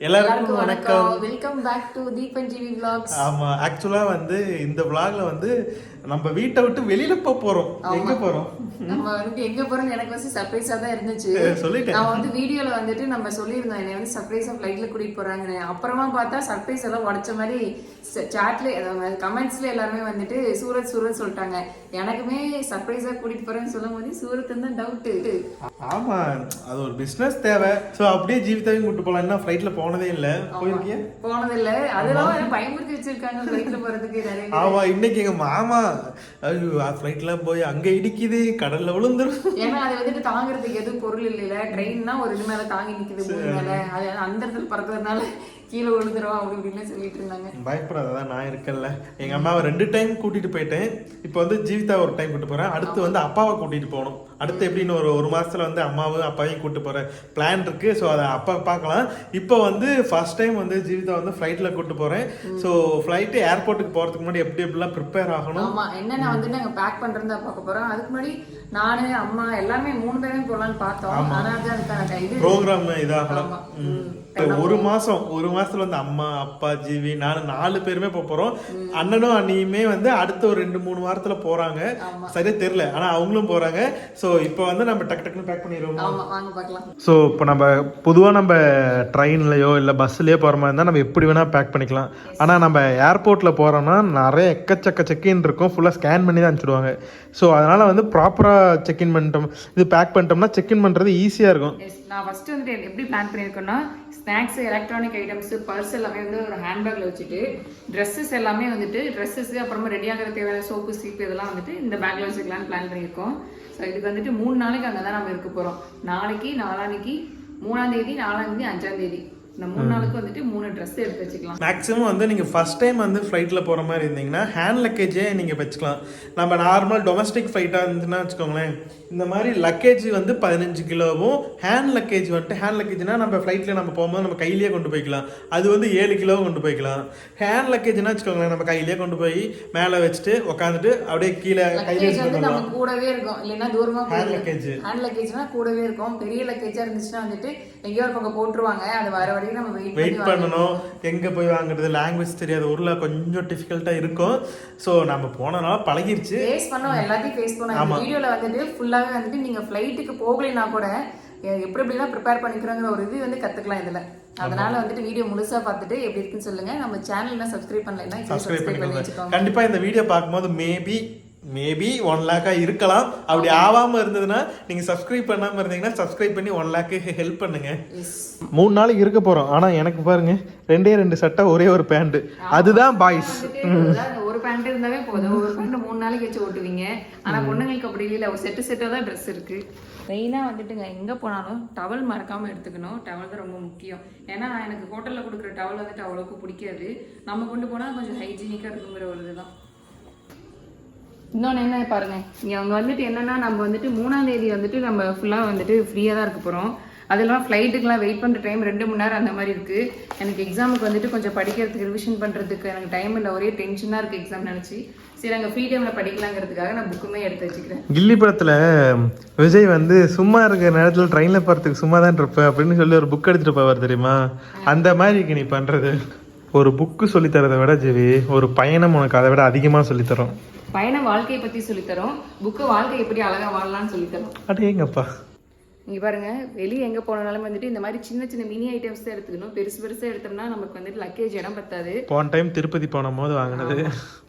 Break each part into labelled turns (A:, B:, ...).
A: எல்லாருக்கும் வணக்கம்.
B: Welcome back to Deepan GV
A: ஆமா ஆக்சுவலா வந்து இந்த vlogல வந்து நம்ம வீட்டை விட்டு வெளியில போக போறோம். எங்க போறோம்?
B: நம்ம வந்து எங்க போறோம்னு எனக்கு வந்து சர்ப்ரைஸா தான் இருந்துச்சு.
A: சொல்லிட்டேன்.
B: நான் வந்து வீடியோல வந்துட்டு நம்ம சொல்லியிருந்தோம் என்னை வந்து சர்ப்ரைஸா ஃபிளைட்ல கூட்டிட்டு போறாங்கன்னு. அப்புறமா பார்த்தா சர்ப்ரைஸ் எல்லாம் உடைச்ச மாதிரி சாட்ல கமெண்ட்ஸ்ல எல்லாருமே வந்துட்டு சூரத் சூரத் சொல்லிட்டாங்க. எனக்குமே சர்ப்ரைஸா கூட்டிட்டு போறேன்னு சொல்லும் போது சூரத் தான் டவுட்
A: ஆமா. அது ஒரு பிசினஸ் தேவை. சோ அப்படியே ஜீவிதாவையும் கூட்டு போலாம். என்ன ஃபிளைட்ல போனதே இல்ல. போயிருக்கியா?
B: போனதில்ல. அதெல்லாம் வந்து பயமுறுத்தி வச்சிருக்காங்க ஃபிளைட்ல போறதுக்கு.
A: ஆமா இன்னைக்கு எங்க மாமா ஃபிளைட்லாம் போய் அங்க இடிக்குது கடல்ல விழுந்துரும்.
B: ஏன்னா அது வந்துட்டு தாங்குறதுக்கு எதுவும் பொருள் இல்லைல ட்ரெயின்னா ஒரு இது மேல தாங்கி மேல. அது அந்த இடத்துல பறக்கிறதுனால கீழே விழுந்துரும் அப்படி இப்படின்னு சொல்லிட்டு இருந்தாங்க.
A: பயப்படாதான் நான் இருக்கேன்ல. எங்க அம்மாவை ரெண்டு டைம் கூட்டிட்டு போயிட்டேன். இப்போ வந்து ஜீவிதா ஒரு டைம் கூட்டு போறேன். அடுத்து வந்து அப்பாவை கூட்டிட்டு போகணும். அடுத்து எப்படின்னு ஒரு ஒரு மாசத்துல வந்து அம்மாவும் அப்பாவையும் கூட்டு போற பிளான் இருக்கு. ஸோ அதை அப்பா பார்க்கலாம். இப்போ வந்து ஃபர்ஸ்ட் டைம் வந்து ஜீவிதா வந்து ஃப்ளைட்ல கூட்டு போறேன். ஸோ ஃப்ளைட்டு ஏர்போர்ட்டுக்கு போறதுக்கு முன்னாடி எப்படி எப்படிலாம் ப்ரிப்பேர் ஆகணும்?
B: ஆமா. என்னென்ன வந்து நாங்க பேக் பண்றதா பார்க்க போறோம். அதுக்கு முன்னாடி நானு அம்மா எல்லாமே மூணு பேருமே போலான்னு பார்த்தோம். ஆனா அது அதுக்கான இது
A: ப்ரோக்ராம் இதாகலாம். ஒரு மாசம் ஒரு மாசத்துல வந்து அம்மா அப்பா ஜீவி நானும் நாலு பேருமே போக போறோம். அண்ணனும் அண்ணியுமே வந்து அடுத்த ஒரு ரெண்டு மூணு வாரத்துல போறாங்க. சரியா தெரியல. ஆனா அவங்களும் போறாங்க. சோ இப்போ வந்து நம்ம டக்கு டக்குன்னு பேக் பண்ணிடுவோம்? ஸோ இப்போ நம்ம பொதுவாக நம்ம ட்ரெயின்லையோ இல்லை பஸ்ஸுலேயோ போகிற மாதிரி இருந்தால் நம்ம எப்படி வேணால் பேக் பண்ணிக்கலாம். ஆனால் நம்ம ஏர்போர்ட்டில் போகிறோம்னா நிறைய எக்கச்சக்க செக்இன் இருக்கும். ஃபுல்லாக ஸ்கேன் பண்ணி தான் அனுப்பிச்சிடுவாங்க. ஸோ அதனால் வந்து ப்ராப்பராக செக்இன் பண்ணிட்டோம். இது பேக் பண்ணிட்டோம்னா செக்இன் பண்ணுறது ஈஸியாக இருக்கும்.
B: நான் ஃபஸ்ட்டு வந்துட்டு எப்படி பிளான் பண்ணியிருக்கேன்னா ஸ்நாக்ஸு எலக்ட்ரானிக் ஐட்டம்ஸு பர்ஸ் எல்லாமே வந்து ஒரு ஹேண்ட்பேக்கில் வச்சுட்டு ட்ரெஸ்ஸஸ் எல்லாமே வந்துட்டு ட்ரெஸ்ஸஸ் அப்புறமா ரெடி ஆகிற தேவையான சோப்பு சீப்பு இதெல்லாம் வந்துட்டு இந்த பேக்கில் வச்சுக்கலான்னு பிளான் பண்ணியிருக்கோம். ஸோ இதுக்கு வந்துட்டு மூணு நாளைக்கு அங்கே தான் நம்ம இருக்க போகிறோம் நாளைக்கு நாளான்னைக்கு மூணாம் தேதி நாலாம் தேதி அஞ்சாம் தேதி. இந்த மூணு நாளுக்கு வந்துட்டு மூணு ட்ரெஸ் எடுத்து வச்சுக்கலாம்.
A: மேக்ஸிமம் வந்து நீங்கள் ஃபஸ்ட் டைம் வந்து ஃப்ளைட்டில் போகிற மாதிரி இருந்தீங்கன்னா ஹேண்ட் லக்கேஜே நீங்கள் வச்சுக்கலாம். நம்ம நார்மல் டொமஸ்டிக் ஃப்ளைட்டாக இருந்துச்சுன்னா வச்சுக்கோங்களேன் இந்த மாதிரி லக்கேஜ் வந்து பதினஞ்சு கிலோவும் ஹேண்ட் லக்கேஜ் வந்துட்டு ஹேண்ட் லக்கேஜ்னா நம்ம ஃப்ளைட்டில் நம்ம போகும்போது நம்ம கையிலேயே கொண்டு போய்க்கலாம். அது வந்து ஏழு கிலோ கொண்டு போய்க்கலாம். ஹேண்ட் லக்கேஜ்னா வச்சுக்கோங்களேன் நம்ம கையிலேயே கொண்டு போய் மேலே வச்சுட்டு உட்காந்துட்டு அப்படியே கீழே கையிலே
B: வந்து
A: வச்சுட்டு
B: கூடவே இருக்கும். இல்லைன்னா தூரமா
A: ஹேண்ட் லக்கேஜ்
B: ஹேண்ட் லக்கேஜ்னா கூடவே இருக்கும். பெரிய லக்கேஜா இருந்துச்சுன்னா வந்துட்டு எங்கேயோ ஒரு பக்கம் போட்டுருவாங்க. அது வர வரைக்கும் நம்ம வெயிட்
A: வெயிட் பண்ணணும். எங்கே போய் வாங்குறது? லாங்குவேஜ் தெரியாத ஊரில் கொஞ்சம் டிஃபிகல்ட்டாக இருக்கும். ஸோ நம்ம போனனால பழகிருச்சு.
B: ஃபேஸ் பண்ணோம். எல்லாத்தையும் ஃபேஸ் பண்ணோம். வீடியோல வந்துட்டு ஃபுல்லாவே வந்துட்டு நீங்க ஃப்ளைட்டுக்கு போகலைன்னா கூட எப்படி எப்படிலாம் ப்ரிப்பேர் பண்ணிக்கிறோங்கிற ஒரு இது வந்து கத்துக்கலாம் இதுல. அதனால வந்துட்டு வீடியோ முழுசா பார்த்துட்டு எப்படி இருக்குன்னு சொல்லுங்க. நம்ம சேனல்ல சப்ஸ்கிரைப் பண்ணலைன்னா
A: சப்ஸ்கிரைப்
B: பண்ணி
A: கண்டிப்பா இந்த வீடியோ பார்க்கும்போது மேபி மேபி ஒன் லேக்கா இருக்கலாம். அப்படி ஆகாம இருந்ததுன்னா நீங்க சப்ஸ்கிரைப் பண்ணாம இருந்தீங்கன்னா சப்ஸ்கிரைப் பண்ணி ஒன் லேக்கு ஹெல்ப் பண்ணுங்க. மூணு நாளைக்கு இருக்க போறோம். ஆனா எனக்கு பாருங்க ரெண்டே ரெண்டு சட்டை ஒரே ஒரு பேண்ட் அதுதான் பாய்ஸ்
B: ஒரு பேண்ட் இருந்தாவே போதும். ஒரு பேண்ட் மூணு நாளைக்கு வச்சு ஓட்டுவீங்க. ஆனா பொண்ணுங்களுக்கு அப்படி இல்லை. ஒரு செட்டு செட்டாக தான் ட்ரெஸ் இருக்கு. மெயினாக வந்துட்டுங்க எங்கே போனாலும் டவல் மறக்காமல் எடுத்துக்கணும். டவல் தான் ரொம்ப முக்கியம். ஏன்னா எனக்கு ஹோட்டலில் கொடுக்குற டவல் வந்துட்டு அவ்வளோக்கு பிடிக்காது. நம்ம கொண்டு போனால் கொஞ்சம் ஹைஜீனிக்காக இருக்குங்கிற ஒரு இதுதான். இன்னொன்று என்ன பாருங்க. இங்கே அவங்க வந்துட்டு என்னன்னா நம்ம வந்துட்டு மூணாம் தேதி வந்துட்டு நம்ம ஃபுல்லாக வந்துட்டு ஃப்ரீயாக தான் இருக்க போகிறோம் அதெல்லாம் ஃப்ளைட்டுக்கெலாம் வெயிட் பண்ணுற டைம் ரெண்டு மணி நேரம் அந்த மாதிரி இருக்குது எனக்கு எக்ஸாமுக்கு வந்துட்டு கொஞ்சம் படிக்கிறதுக்கு ரிவிஷன் பண்ணுறதுக்கு எனக்கு டைம் இல்லை. ஒரே டென்ஷனாக இருக்குது எக்ஸாம் நினச்சி. சரி அங்கே ஃப்ரீ டைமில் படிக்கலாங்கிறதுக்காக நான் புக்குமே எடுத்து வச்சுக்கிறேன்.
A: கில்லி படத்தில் விஜய் வந்து சும்மா இருக்கிற நேரத்தில் ட்ரெயினில் போகிறதுக்கு சும்மா தான் இருப்ப அப்படின்னு சொல்லி ஒரு புக் எடுத்துகிட்டு போவார் தெரியுமா? அந்த மாதிரி இருக்கு நீ பண்ணுறது ஒரு புக்கு சொல்லித்தரதை விட ஜெவி ஒரு பயணம் உனக்கு அதை விட அதிகமாக சொல்லி
B: பயண வாழ்க்கையை பற்றி சொல்லித்தரோம். புக்கு வாழ்க்கை எப்படி அழகாக வாழலாம்னு சொல்லித்தரோம்.
A: அடேங்கப்பா.
B: இங்க பாருங்க வெளியே எங்க போனாலும் வந்துட்டு இந்த மாதிரி சின்ன சின்ன மினி ஐட்டம்ஸ் தான் எடுத்துக்கணும். பெருசு பெருசா எடுத்தோம்னா நமக்கு வந்துட்டு லக்கேஜ் இடம் பத்தாது.
A: போன டைம் திருப்பதி போன போது வாங்கினது.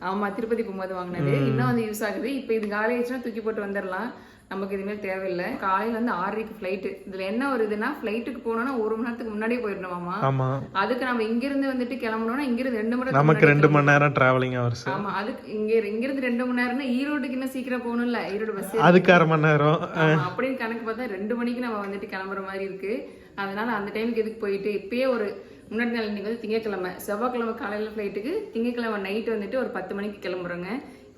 B: ஆமா திருப்பதி போகும்போது வாங்கினது. இன்னும் வந்து யூஸ் ஆகுது. இப்போ இது காலி ஆயிடுச்சுன்னா தூக்கி போட்டு வந்துடலாம் நமக்கு இதுமாரி தேவையில்லை. காலையில வந்து ஆறரைக்கு ஃப்ளைட்டு இதுல என்ன ஒரு இதுனா ஃப்ளைட்டுக்கு போனோம்னா ஒரு மணி நேரத்துக்கு முன்னாடியே போயிடணுமாமா
A: ஆமா.
B: அதுக்கு நம்ம இங்கிருந்து வந்துட்டு கிளம்பணும்னா இங்கிருந்து ரெண்டு மணி
A: நமக்கு ரெண்டு மணி நேரம் டிராவலிங் ஹவர்ஸ்
B: ஆமா அதுக்கு இங்க இங்கிருந்து ரெண்டு மணி நேரம்னா ஈரோட்டுக்கு இன்னும் சீக்கிரம் போகணும்ல ஈரோடு பஸ்
A: அதுக்கு அரை மணி நேரம்.
B: அப்படின்னு கணக்கு பார்த்தா ரெண்டு மணிக்கு நம்ம வந்துட்டு கிளம்புற மாதிரி இருக்கு. அதனால அந்த டைமுக்கு எதுக்கு போயிட்டு இப்பயே ஒரு முன்னாடி நாள் இன்னைக்கு வந்து திங்கக்கிழமை செவ்வாய்க்கிழமை காலையில ஃப்ளைட்டுக்கு திங்கக்கிழமை நைட் வந்துட்டு ஒரு பத்து மணிக்கு கிளம்புறோங்க.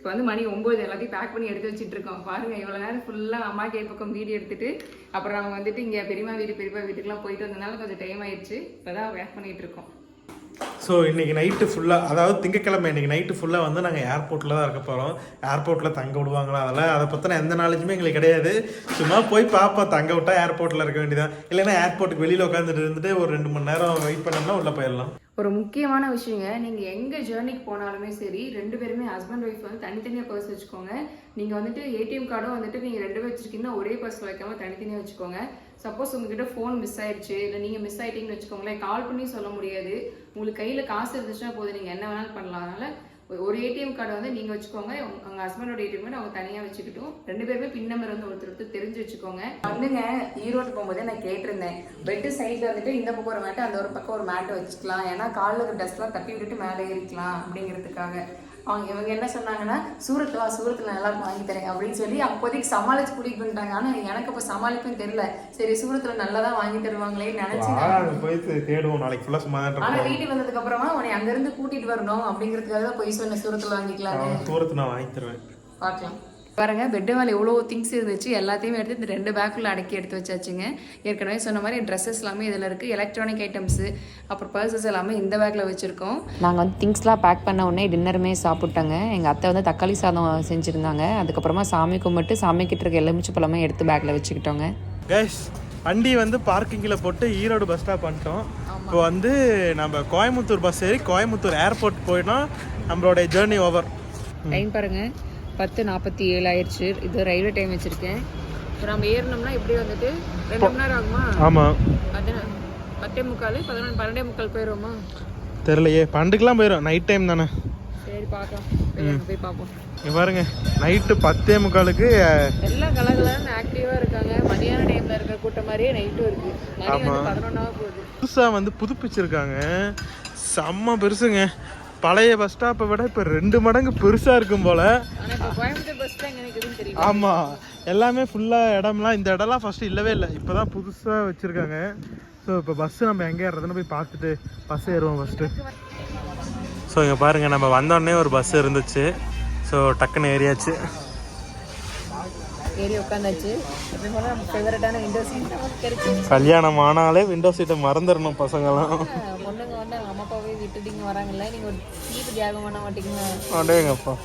B: இப்போ வந்து மணி ஒம்பது எல்லாத்தையும் பேக் பண்ணி எடுத்து வச்சுட்டு இருக்கோம் பாருங்க இவ்வளோ நேரம் ஃபுல்லாக அம்மா கே பக்கம் வீடியோ எடுத்துட்டு அப்புறம் அவங்க வந்துட்டு இங்கே பெரியம்மா வீடு பெரியப்பா வீட்டுக்குலாம் போயிட்டு வந்ததுனால கொஞ்சம் டைம் ஆயிடுச்சு. இப்போ தான் பேக் பண்ணிட்டு இருக்கோம்
A: ஸோ இன்றைக்கி நைட்டு ஃபுல்லாக அதாவது திங்கக்கிழமை இன்னைக்கு நைட்டு ஃபுல்லாக வந்து நாங்கள் ஏர்போர்ட்டில் தான் இருக்க போகிறோம் ஏர்போர்ட்டில் தங்க விடுவாங்களா அதெல்லாம் அதை பற்றின எந்த நாலேஜுமே எங்களுக்கு கிடையாது. சும்மா போய் பார்ப்போம் தங்க விட்டால் ஏர்போர்ட்டில் இருக்க வேண்டியதான் இல்லைன்னா ஏர்போர்ட்டுக்கு வெளியில் உட்காந்துட்டு இருந்துட்டு ஒரு ரெண்டு மணி நேரம் வெயிட் பண்ணோம்னா உள்ளே போயிடலாம்.
B: ஒரு முக்கியமான விஷயங்க. நீங்கள் எங்கே ஜேர்னிக்கு போனாலுமே சரி ரெண்டு பேருமே ஹஸ்பண்ட் ஒய்ஃப் வந்து தனித்தனியாக பர்ஸ் வச்சுக்கோங்க. நீங்கள் வந்துட்டு ஏடிஎம் கார்டும் வந்துட்டு நீங்கள் ரெண்டு பேர் வச்சிருக்கீங்கன்னா ஒரே பர்ஸ் வைக்காம தனித்தனியாக வச்சுக்கோங்க. சப்போஸ் உங்ககிட்ட ஃபோன் மிஸ் ஆயிடுச்சு இல்லை நீங்கள் மிஸ் ஆயிட்டீங்கன்னு வச்சுக்கோங்களேன் கால் பண்ணி சொல்ல முடியாது. உங்களுக்கு கையில் காசு இருந்துச்சுன்னா போதும். நீங்கள் என்ன வேணாலும் பண்ணலாம். அதனால் ஒரு- ஏடிஎம் கார்டு வந்து நீங்க வச்சுக்கோங்க. உங்க- ஹஸ்பண்டோட ஏடிஎம் கார்டு அவங்க தனியா வச்சுக்கிட்டும். ரெண்டு பேருமே பின் நம்பர் வந்து ஒருத்தர் ஒருத்தர் தெரிஞ்சு வச்சுக்கோங்க. வந்துங்க ஈரோடு போகும்போதே நான் கேட்டிருந்தேன். பெட்டு சைட்ல வந்துட்டு இந்த பக்கம் ஒரு மேட்டு அந்த ஒரு பக்கம் ஒரு மேட்டு வச்சுக்கலாம். ஏன்னா காலில் இருக்கிற டஸ்ட்லாம் தட்டி விட்டுட்டு மேலே ஏறிக்கலாம் அப்படிங்கிறதுக்காக. அவங்க இவங்க என்ன சொன்னாங்கன்னா சூரத்தில் வா சூரத்தில் நல்லா வாங்கி தரேன் அப்படின்னு சொல்லி அப்போதைக்கு சமாளிச்சு கூட்டிட்டு வந்துட்டாங்க ஆனால் எனக்கு அப்போ சமாளிப்புன்னு தெரியல. சரி சூரத்தில் நல்லா தான் வாங்கி தருவாங்களேன்னு நினைச்சு நான்
A: போய் தேடுவோம். நாளைக்கு ஃபுல்லாக சும்மா தான்
B: ஆனா
A: இருப்போம்.
B: வீட்டுக்கு வந்ததுக்கு அப்புறமா உன்னை அங்கிருந்து கூட்டிட்டு வரணும் அப்படிங்கிறதுக்காக தான் போய் சொன்ன சூரத்தில் வாங்கிக்கலாம்னு.
A: தூரத்து நான் வாங்கி தருவேன்.
B: பார்க்கலாம். பாருங்க பெட்டு மேலே எவ்வளோ திங்ஸ் இருந்துச்சு எல்லாத்தையுமே எடுத்து இந்த ரெண்டு பேக்குள்ள அடக்கி எடுத்து வச்சாச்சுங்க. ஏற்கனவே சொன்ன மாதிரி ட்ரெஸ்ஸஸ் எல்லாமே இதில் இருக்குது எலக்ட்ரானிக் ஐட்டம்ஸு அப்புறம் பர்சஸ் எல்லாமே இந்த பேக்கில் வச்சுருக்கோம். நாங்கள் வந்து திங்ஸ்லாம் பேக் பண்ண உடனே டின்னருமே சாப்பிட்டாங்க. எங்கள் அத்தை வந்து தக்காளி சாதம் செஞ்சுருந்தாங்க. அதுக்கப்புறமா சாமி கும்பிட்டு சாமி கிட்ட இருக்க எலுமிச்சை பழமே எடுத்து பேக்கில் வச்சுக்கிட்டோங்க.
A: கைஸ் வண்டி வந்து பார்க்கிங்கில் போட்டு ஈரோடு பஸ் ஸ்டாப் பண்ணிட்டோம் இப்போ வந்து நம்ம கோயம்புத்தூர் பஸ் ஏறி கோயம்புத்தூர் ஏர்போர்ட் போயிட்டோம். நம்மளோட ஜேர்னி ஓவர்
B: டைம் பாருங்க. பத்து நாற்பத்தி ஏழு ஆயிடுச்சு. இது ரயில்வே டைம் வச்சுருக்கேன். இப்போ நம்ம ஏறினோம்னா எப்படி வந்துட்டு ரெண்டு மணி நேரம் ஆகுமா?
A: ஆமாம்
B: பத்தே முக்கால் பதினொன்று பன்னெண்டே முக்கால் போயிடுவோமா
A: தெரிலையே பண்டுக்கெலாம் போயிடும் நைட் டைம் தானே.
B: சரி பார்க்கலாம் போய் பார்ப்போம்
A: பாருங்க. நைட்டு பத்தே முக்காலுக்கு
B: எல்லாம் கலகலன்னு ஆக்டிவாக இருக்காங்க. மதியான டைமில் இருக்கிற கூட்டம் மாதிரியே நைட்டும் இருக்கு. போகுது.
A: புதுசாக வந்து புதுப்பிச்சிருக்காங்க. செம்ம பெருசுங்க. பழைய பஸ் ஸ்டாப்பை விட இப்போ ரெண்டு மடங்கு பெருசாக இருக்கும் போல். ஆமாம் எல்லாமே ஃபுல்லாக இடம்லாம் இந்த இடம்லாம் ஃபஸ்ட்டு இல்லவே இல்லை. இப்போ தான் புதுசாக வச்சுருக்காங்க. ஸோ இப்போ பஸ்ஸு நம்ம எங்கே ஏறுறதுன்னு போய் பார்த்துட்டு பஸ் ஏறுவோம் ஃபஸ்ட்டு ஸோ இங்கே பாருங்கள் நம்ம வந்தோடனே ஒரு பஸ் இருந்துச்சு. ஸோ டக்குன்னு ஏறியாச்சு.
B: ஏறி உட்காந்தாச்சு எப்படி போனால் நம்ம ஃபேவரட்டான விண்டோ சீட் நமக்கு கிடைச்சி.
A: கல்யாணம் ஆனாலே விண்டோ சீட்டை மறந்துடணும் பசங்களாம்.
B: பொண்ணுங்க வந்து அவங்க அம்மா அப்பாவே விட்டுட்டு இங்கே வராங்கல்ல நீங்கள் ஒரு சீட்டு தியாகம் பண்ண மாட்டீங்களா?
A: அடேங்கப்பா.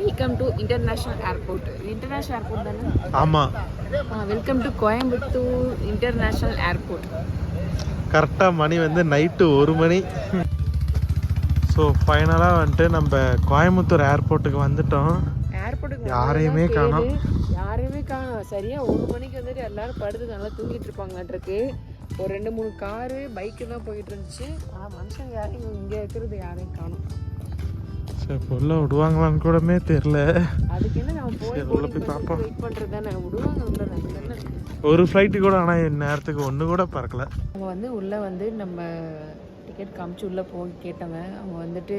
B: Welcome to international airport international airport தானே?
A: ஆமாம்
B: welcome to Coimbatore international airport
A: கரெக்டாக மணி வந்து நைட்டு ஒரு மணி. ஸோ ஃபைனலாக வந்துட்டு நம்ம கோயம்புத்தூர் ஏர்போர்ட்டுக்கு வந்துட்டோம்.
B: ஏர்போர்ட்டுக்கு
A: யாரையுமே காணோம்.
B: யாரையுமே காணோம். சரியா ஒரு மணிக்கு வந்துட்டு எல்லாரும் படுத்து நல்லா தூங்கிட்டு இருப்பாங்களாட்டிருக்கு ஒரு ரெண்டு மூணு காரு பைக்கு தான் போயிட்டு இருந்துச்சு. ஆனால் மனுஷங்க யாரும் இங்கே இருக்கிறது யாரையும் காணோம்.
A: சரி உள்ள விடுவாங்களான்னு கூடமே தெரில
B: அதுக்கு என்ன நம்ம போய்
A: போய் பார்ப்போம்.
B: வெயிட் பண்ணுறது தானே? விடுவாங்க
A: ஒரு ஃப்ளைட்டு கூட ஆனால் நேரத்துக்கு ஒன்று கூட பறக்கல.
B: அவங்க வந்து உள்ளே வந்து நம்ம டிக்கெட் காமிச்சு உள்ளே போய் கேட்டவங்க அவங்க வந்துட்டு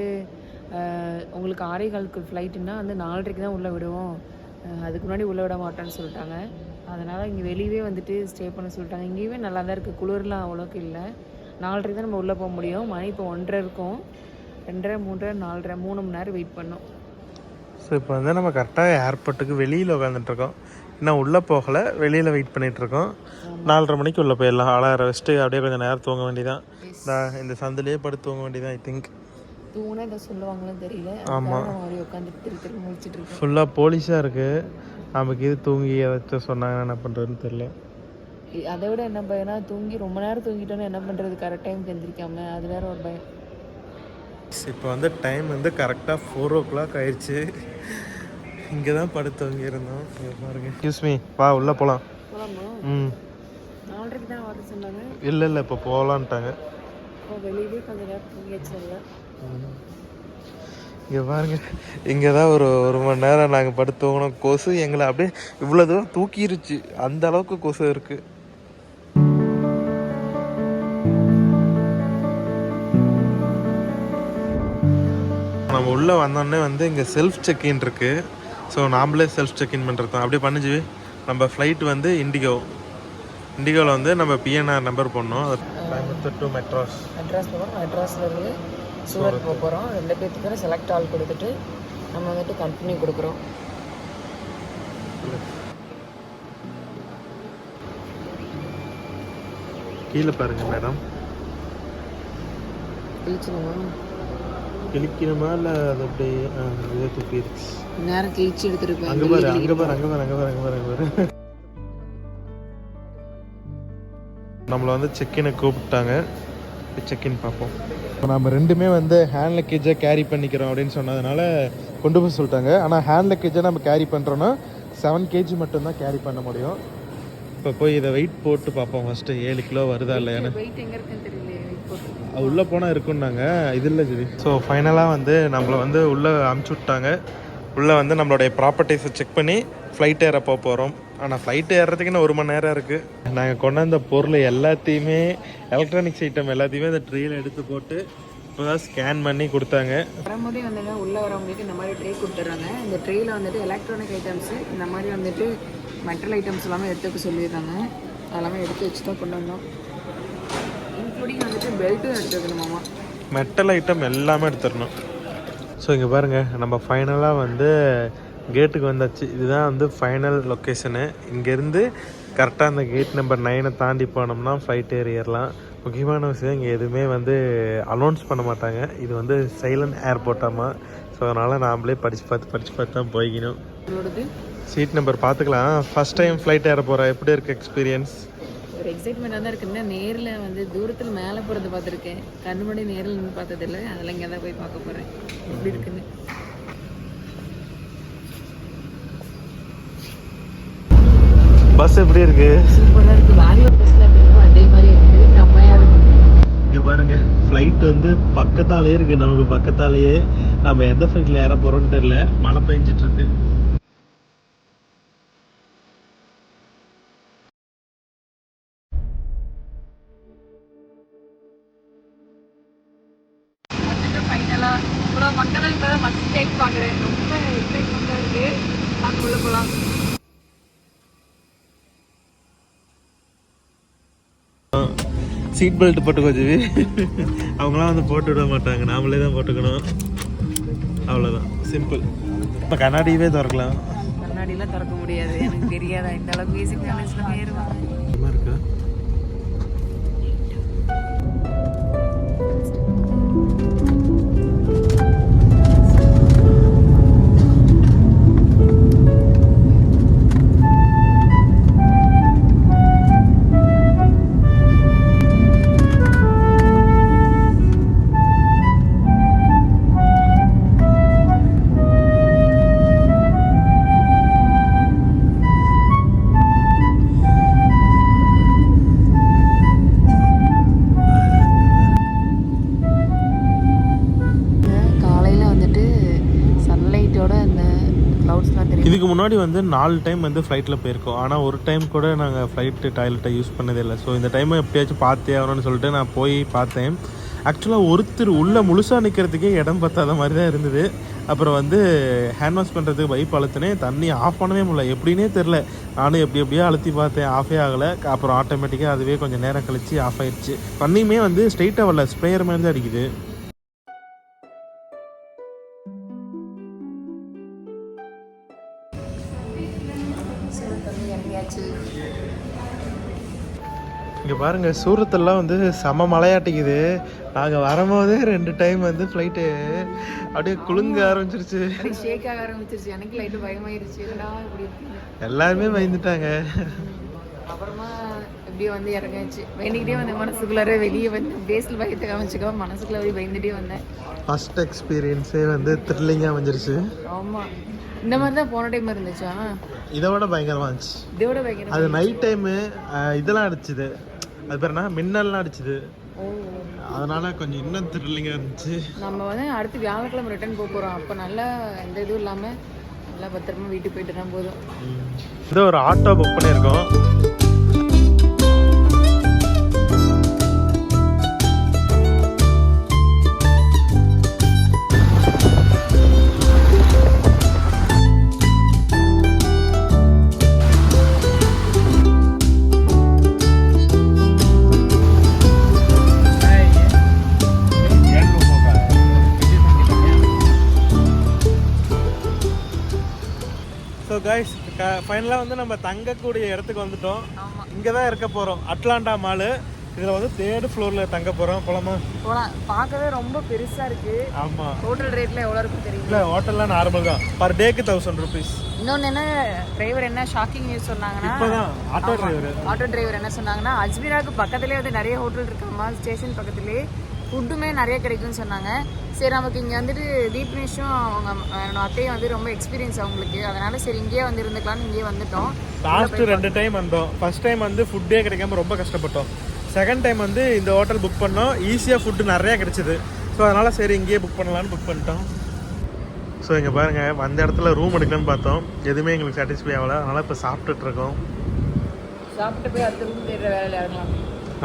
B: உங்களுக்கு ஆறே காலுக்கு ஃப்ளைட்டுன்னா வந்து நாலரைக்கு தான் உள்ளே விடுவோம். அதுக்கு முன்னாடி உள்ளே விட மாட்டோன்னு சொல்லிட்டாங்க. அதனால் இங்கே வெளியவே வந்துட்டு ஸ்டே பண்ண சொல்லிட்டாங்க. இங்கேயுமே நல்லா தான் இருக்குது குளிர்லாம் அவ்வளோக்கு இல்லை. நாலரைக்கு தான் நம்ம உள்ளே போக முடியும். மணி இப்போ ஒன்றரை இருக்கும். ரெண்டரை மூன்றரை நாலரை மூணு மணி நேரம் வெயிட் பண்ணோம்.
A: ஸோ இப்போ வந்து நம்ம கரெக்டாக ஏர்போர்ட்டுக்கு வெளியில் உட்காந்துட்ருக்கோம் இன்னும் உள்ளே போகலை. வெளியில் வெயிட் பண்ணிகிட்ருக்கோம் நாலரை மணிக்கு உள்ளே போயிடலாம். அலார வச்சுட்டு அப்படியே கொஞ்சம் நேரம் தூங்க வேண்டியதான் இந்த இந்த சந்திலேயே படுத்து தூங்க வேண்டியதான் ஐ திங்க்
B: தூங்கினா இதை தெரியல.
A: ஆமா.
B: அதுக்காக நம்ம அப்படியே உட்காந்துட்டு
A: ஃபுல்லாக போலீஸாக இருக்குது நமக்கு இது தூங்கி ஏதாச்சும் சொன்னாங்கன்னா என்ன பண்ணுறதுன்னு தெரில
B: இ- அதை விட என்ன பயம்னா தூங்கி ரொம்ப நேரம் தூங்கிட்டோன்னு என்ன பண்ணுறது கரெக்ட் டைம்க்கு எந்திரிக்காம அது வேற ஒரு பயம்.
A: இப்போ வந்து டைம் வந்து கரெக்டாக ஃபோர் ஓ கிளாக் ஆயிடுச்சு. இங்கே தான் படுத்து தூங்கி இருந்தோம் இங்க பாருங்க. எக்ஸ்கியூஸ் மீ வா உள்ளே போகலாம்
B: போலாமா?
A: ம்.
B: நாலரைக்கு தான் வர சொன்னாங்க.
A: இல்லை இல்லை இப்போ போகலான்ட்டாங்க இங்கே பாருங்க. இங்கே தான் ஒரு ஒரு மணி நேரம் நாங்கள் படுத்து தூங்கினோம். கொசு எங்களை அப்படியே இவ்வளோ தூரம் தூக்கிருச்சு. அந்த அளவுக்கு கொசு இருக்குது நம்ம உள்ளே வந்தோடனே வந்து இங்கே செல்ஃப் செக்இன் இருக்குது ஸோ நாமளே செல்ஃப் செக்இன் பண்ணுறது தான். அப்படியே பண்ணுச்சு. நம்ம ஃப்ளைட் வந்து இண்டிகோ இண்டிகோவில் வந்து நம்ம பிஎன்ஆர் நம்பர் போடணும். கோயம்புத்தூர் டு மெட்ராஸ்
B: மெட்ராஸ் போகிறோம் மெட்ராஸ்ல இருந்து சூரத் போக போகிறோம் ரெண்டு பேர்த்துக்கு செலக்ட் ஆல் கொடுத்துட்டு நம்ம வந்துட்டு கண்டினியூ கொடுக்குறோம்.
A: கீழே பாருங்க மேடம்
B: கிழிச்சிடுமா
A: கிழிக்கணுமா இல்லை அது அப்படியே தூக்கிடுச்சு
B: நேரம் கிழிச்சு எடுத்துருப்பேன்.
A: அங்கே பாரு அங்கே பாரு அங்கே பாரு அங்கே பாரு அங்கே பாரு அங்கே பாரு. நம்மளை வந்து செக்கினை கூப்பிட்டாங்க. செக்இன் பார்ப்போம். இப்போ நம்ம ரெண்டுமே வந்து ஹேண்ட் லக்கேஜை கேரி பண்ணிக்கிறோம் அப்படின்னு சொன்னதுனால கொண்டு போய் சொல்லிட்டாங்க. ஆனால் ஹேண்ட் லக்கேஜை நம்ம கேரி பண்ணுறோன்னா செவன் கேஜி மட்டும்தான் கேரி பண்ண முடியும். இப்போ போய் இதை வெயிட் போட்டு பார்ப்போம் ஃபஸ்ட்டு ஏழு கிலோ வருதா இல்லையான்னு.
B: வெயிட் எங்க இருக்குன்னு தெரியல வெயிட் போட்டு.
A: அது உள்ளே போனால் இருக்குன்னாங்க. இது இல்லை சரி ஸோ ஃபைனலாக வந்து நம்மளை வந்து உள்ளே அமுச்சு விட்டாங்க. உள்ளே வந்து நம்மளுடைய ப்ராப்பர்ட்டிஸை செக் பண்ணி ஃப்ளைட் ஏற போக போகிறோம் ஆனால் ஃப்ளைட் ஏறுறதுக்கு இன்னும் ஒரு மணி நேரம் இருக்குது நாங்கள் கொண்டாந்த பொருள் எல்லாத்தையுமே எலக்ட்ரானிக்ஸ் ஐட்டம் எல்லாத்தையுமே இந்த ட்ரீல எடுத்து போட்டு இப்போ தான் ஸ்கேன் பண்ணி கொடுத்தாங்க.
B: வரும்போதே வந்துங்க உள்ளே வரவங்களுக்கு இந்த மாதிரி ட்ரே கொடுத்துட்றாங்க. இந்த ட்ரேயில் வந்துட்டு எலக்ட்ரானிக் ஐட்டம்ஸு இந்த மாதிரி வந்துட்டு மெட்டல் ஐட்டம்ஸ் எல்லாமே எடுத்துக்க சொல்லிடுறாங்க அதெல்லாமே எடுத்து வச்சு தான் கொண்டு வந்தோம். இன்க்ளூடிங் வந்துட்டு பெல்ட்டும் எடுத்துக்கணுமாமா
A: மெட்டல் ஐட்டம் எல்லாமே எடுத்துடணும். ஸோ இங்கே பாருங்கள் நம்ம ஃபைனலாக வந்து கேட்டுக்கு வந்தாச்சு. இதுதான் வந்து ஃபைனல் லொக்கேஷனு இங்கேருந்து கரெக்டாக அந்த கேட் நம்பர் நைனை தாண்டி போனோம்னா ஃப்ளைட் ஏறிடலாம். முக்கியமான விஷயம் இங்கே எதுவுமே வந்து அனௌன்ஸ் பண்ண மாட்டாங்க. இது வந்து சைலண்ட் ஏர்போர்ட்டாமா ஸோ அதனால் நாமளே படித்து பார்த்து படித்து பார்த்து தான் போய்க்கணும். சீட் நம்பர் பார்த்துக்கலாம். ஃபஸ்ட் டைம் ஃப்ளைட் ஏற போகிறேன் எப்படி இருக்குது எக்ஸ்பீரியன்ஸ்
B: ஒரு எக்ஸைட்மெண்ட்டாக தான் இருக்குன்னா நேரில் வந்து தூரத்தில் மேலே போகிறது பார்த்துருக்கேன். கண்ணு முன்னாடி நேரில் நின்று பார்த்ததில்ல. அதில் இங்கே தான் போய் பார்க்க போகிறேன் எப்படி இருக்குன்னு.
A: பஸ் எப்படி இருக்குது
B: சூப்பராக இருக்குது பெங்களூர் பஸ்ஸில் அப்படின்னா அதே மாதிரி இருக்குது செம்மையாக இருக்குது
A: இங்க பாருங்க ஃப்ளைட் வந்து பக்கத்தாலேயே இருக்கு. நமக்கு பக்கத்தாலேயே நம்ம எந்த ஃப்ளைட்ல ஏற போறோம்னு தெரியல. மழை பெஞ்சிட்டு இருக்கு. சீட் பெல்ட் போட்டுக்கோ ஜிவி. அவங்களாம் வந்து போட்டு விட மாட்டாங்க. நாமளே தான் போட்டுக்கணும். அவ்வளோதான் சிம்பிள் இப்போ கண்ணாடியவே திறக்கலாம்.
B: கண்ணாடிலாம் திறக்க முடியாது. எனக்கு தெரியாதா? இந்த அளவுக்கு
A: இருக்கா? முன்னாடி வந்து நாலு டைம் வந்து ஃப்ளைட்டில் போயிருக்கோம். ஆனால் ஒரு டைம் கூட நாங்கள் ஃப்ளைட்டு டாய்லெட்டை யூஸ் பண்ணதே இல்லை ஸோ இந்த டைம் எப்படியாச்சும் பார்த்தே ஆகணும்னு சொல்லிட்டு நான் போய் பார்த்தேன். ஆக்சுவலாக ஒருத்தர் உள்ளே முழுசாக நிற்கிறதுக்கே இடம் பத்தாத மாதிரி தான் இருந்தது. அப்புறம் வந்து ஹேண்ட் வாஷ் பண்ணுறதுக்கு பைப் அழுத்தினேன். தண்ணி ஆஃப் பண்ணவே முடியல. எப்படின்னே தெரில நானும் எப்படி எப்படியோ அழுத்தி பார்த்தேன். ஆஃபே ஆகலை. அப்புறம் ஆட்டோமேட்டிக்காக அதுவே கொஞ்சம் நேரம் கழிச்சு ஆஃப் ஆயிடுச்சு. தண்ணியுமே வந்து ஸ்ட்ரெயிட்டாக வரல. ஸ்ப்ரேயர் மாதிரி தான் அடிக்குது. இங்கே பாருங்க சூரத்தெல்லாம் வந்து செம மலையாட்டிக்குது நாங்கள் வரும்போதே ரெண்டு டைம் வந்து ஃப்ளைட்டு அப்படியே குலுங்க ஆரம்பிச்சிருச்சு.
B: ஷேக் ஆக ஆரம்பிச்சிருச்சு. எனக்கு லைட்டு பயமாயிருச்சு.
A: எல்லாருமே பயந்துட்டாங்க.
B: அப்புறமா எப்படியோ வந்து இறங்காச்சு வேண்டிக்கிட்டே வந்தேன். மனசுக்குள்ளார வெளியே வந்து பேஸில் பயத்தை காமிச்சுக்கோ. மனசுக்குள்ள அப்படியே பயந்துட்டே வந்தேன்.
A: ஃபர்ஸ்ட் எக்ஸ்பீரியன்ஸே வந்து த்ரில்லிங்காக வந்துருச்சு
B: ஆமாம் இந்த மாதிரி தான் போன டைம் இருந்துச்சா?
A: இதை விட பயங்கரமாக இருந்துச்சு.
B: இதோட பயங்கரம்
A: அது நைட் டைமு இதெல்லாம் அடிச்சுது. அது பேர் என்ன? மின்னல்லாம் அடிச்சுது. அதனால கொஞ்சம் இன்னும் த்ரில்லிங்காக இருந்துச்சு.
B: நம்ம வந்து அடுத்து வியாழக்கிழமை ரிட்டர்ன் போக போகிறோம் அப்போ நல்லா எந்த இதுவும் இல்லாமல் நல்லா பத்திரமா வீட்டுக்கு போயிட்டு தான் போதும்.
A: இது ஒரு ஆட்டோ புக் பண்ணியிருக்கோம். ஃபைனலாக வந்து நம்ம தங்கக்கூடிய இடத்துக்கு வந்துட்டோம். இங்கே தான் இருக்க போகிறோம் அட்லாண்டா மாலு. இதில் வந்து தேர்டு ஃப்ளோரில் தங்க போகிறோம் போலாமா?
B: போலாம் பார்க்கவே ரொம்ப பெருசா இருக்கு.
A: ஆமாம்
B: ஹோட்டல் ரேட்ல எவ்வளோ இருக்கும் தெரியும்?
A: இல்லை ஹோட்டல்லாம் நார்மல் தான். பர் டேக்கு தௌசண்ட் ருபீஸ்
B: இன்னொன்று என்ன டிரைவர் என்ன ஷாக்கிங் நியூஸ் சொன்னாங்கன்னா
A: ஆட்டோ டிரைவர்
B: ஆட்டோ டிரைவர் என்ன சொன்னாங்கன்னா அஜ்மீராக்கு பக்கத்துலேயே வந்து நிறைய ஹோட்டல் இருக்காமா? ஸ்டேஷன் பக்கத்துலேயே ஃபுட்டுமே நிறைய கிடைக்கும்னு சொன்னாங்க. சரி நமக்கு இங்கே வந்துட்டு தீப்னேஷும் அவங்க என்னோட அத்தையும் வந்து ரொம்ப எக்ஸ்பீரியன்ஸ் அவங்களுக்கு. அதனால சரி இங்கேயே வந்து இருந்துக்கலாம்னு இங்கேயே வந்துட்டோம்.
A: லாஸ்ட் ரெண்டு டைம் வந்தோம். ஃபர்ஸ்ட் டைம் வந்து ஃபுட்டே கிடைக்காம ரொம்ப கஷ்டப்பட்டோம். செகண்ட் டைம் வந்து இந்த ஹோட்டல் புக் பண்ணோம். ஈஸியாக ஃபுட்டு நிறையா கிடைச்சிது. ஸோ அதனால் சரி இங்கேயே புக் பண்ணலான்னு புக் பண்ணிட்டோம். ஸோ இங்கே பாருங்கள் வந்த இடத்துல ரூம் எடுக்கலாம்னு பார்த்தோம். எதுவுமே எங்களுக்கு சாட்டிஸ்ஃபை ஆகலை. அதனால் இப்போ சாப்பிட்டுட்டு இருக்கோம்.
B: சாப்பிட்டு போய் அடுத்த ரூம் தேடுற வேலையில் இறங்கலாம்.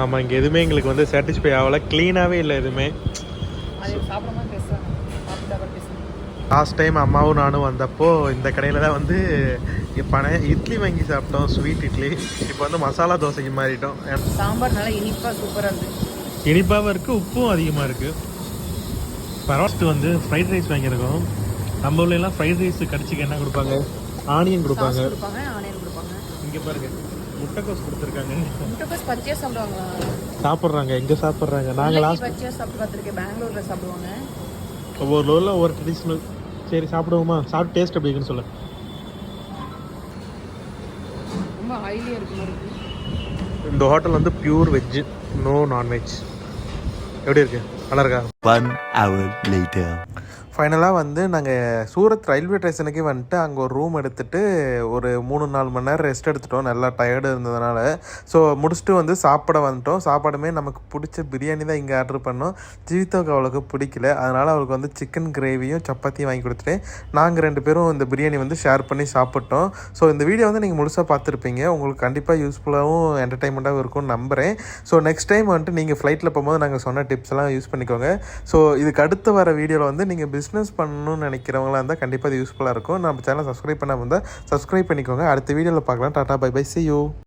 A: ஆமாம் இங்கே எதுவுமே எங்களுக்கு வந்து சாட்டிஸ்ஃபை ஆகலை. க்ளீனாகவே இல்லை எதுவுமே. லாஸ்ட் டைம் அம்மாவும் நானும் வந்தப்போ இந்த கடையில் தான் வந்து பனை இட்லி வாங்கி சாப்பிட்டோம் ஸ்வீட் இட்லி. இப்போ வந்து மசாலா தோசைக்கு மாறிட்டோம்.
B: சாம்பார் நல்லா இனிப்பாக சூப்பராக இருந்துச்சு
A: இனிப்பாகவும் இருக்குது உப்பும் அதிகமாக இருக்குது பரவாயில்ல வந்து ஃப்ரைட் ரைஸ் வாங்கியிருக்கோம். நம்ம ஊர்லலாம் ஃப்ரைட் ரைஸ் கடிச்சிக்கு என்ன கொடுப்பாங்க? ஆனியன் கொடுப்பாங்க.
B: சாஸ் கொடுப்பாங்க ஆனியன் கொடுப்பாங்க.
A: இங்கே பாருங்க. முட்டைக்கோஸ் கொடுத்துருக்காங்க.
B: முட்டைக்கோஸ் பச்சையாக சாப்பிடுவாங்களா?
A: சாப்பிட்றாங்க. எங்கே சாப்பிட்றாங்க? நாங்கள் லாஸ்ட்
B: பச்சையாக சாப்பிட்டு பார்த்துருக்கேன். பெங்களூரில் சாப்பிடுவாங்க.
A: ஒவ்வொரு ஊரில் ஒவ்வொரு ட்ரெடிஷ்னல் சரி சாப்பிடுவோமா? சாப்பிட்டு டேஸ்ட் எப்படி இருக்குன்னு சொல்ல.
B: ரொம்ப ஹைலியாக இருக்கு?
A: இந்த ஹோட்டல் வந்து பியூர் வெஜ்ஜு நோ நான்வெஜ் எப்படி இருக்கு? நல்லா இருக்கா?
C: One hour later.
A: ஃபைனலாக வந்து நாங்கள் சூரத் ரயில்வே ஸ்டேஷனுக்கே வந்துட்டு அங்கே ஒரு ரூம் எடுத்துகிட்டு ஒரு மூணு நாலு மணி நேரம் ரெஸ்ட் எடுத்துட்டோம். நல்லா டயர்டு இருந்ததுனால. ஸோ முடிச்சுட்டு வந்து சாப்பிட வந்துட்டோம். சாப்பாடுமே நமக்கு பிடிச்ச பிரியாணி தான் இங்கே ஆர்டர் பண்ணோம். ஜீவிதாவுக்கு அவளுக்கு பிடிக்கல. அதனால் அவளுக்கு வந்து சிக்கன் கிரேவியும் சப்பாத்தியும் வாங்கி கொடுத்துட்டு நாங்கள் ரெண்டு பேரும் இந்த பிரியாணி வந்து ஷேர் பண்ணி சாப்பிட்டோம். ஸோ இந்த வீடியோ வந்து நீங்கள் முழுசாக பார்த்துருப்பீங்க. உங்களுக்கு கண்டிப்பாக யூஸ்ஃபுல்லாகவும் என்டர்டைன்மெண்ட்டாகவும் இருக்கும்னு நம்புகிறேன் ஸோ நெக்ஸ்ட் டைம் வந்துட்டு நீங்கள் ஃப்ளைட்டில் போகும்போது நாங்கள் சொன்ன டிப்ஸ் எல்லாம் யூஸ் பண்ணிக்கோங்க. ஸோ இதுக்கு அடுத்து வர வீடியோவில் வந்து நீங்கள் பிஸ் பிஸ்னஸ் பண்ணணும்னு நினைக்கிறவங்களா இருந்தால் கண்டிப்பாக அது யூஸ்ஃபுல்லாக இருக்கும். நம்ம சேனல் சப்ஸ்கிரைப் பண்ணாமல் இருந்தால் சப்ஸ்கிரைப் பண்ணிக்கோங்க. அடுத்த வீடியோவில் பார்க்கலாம். Tata bye bye see you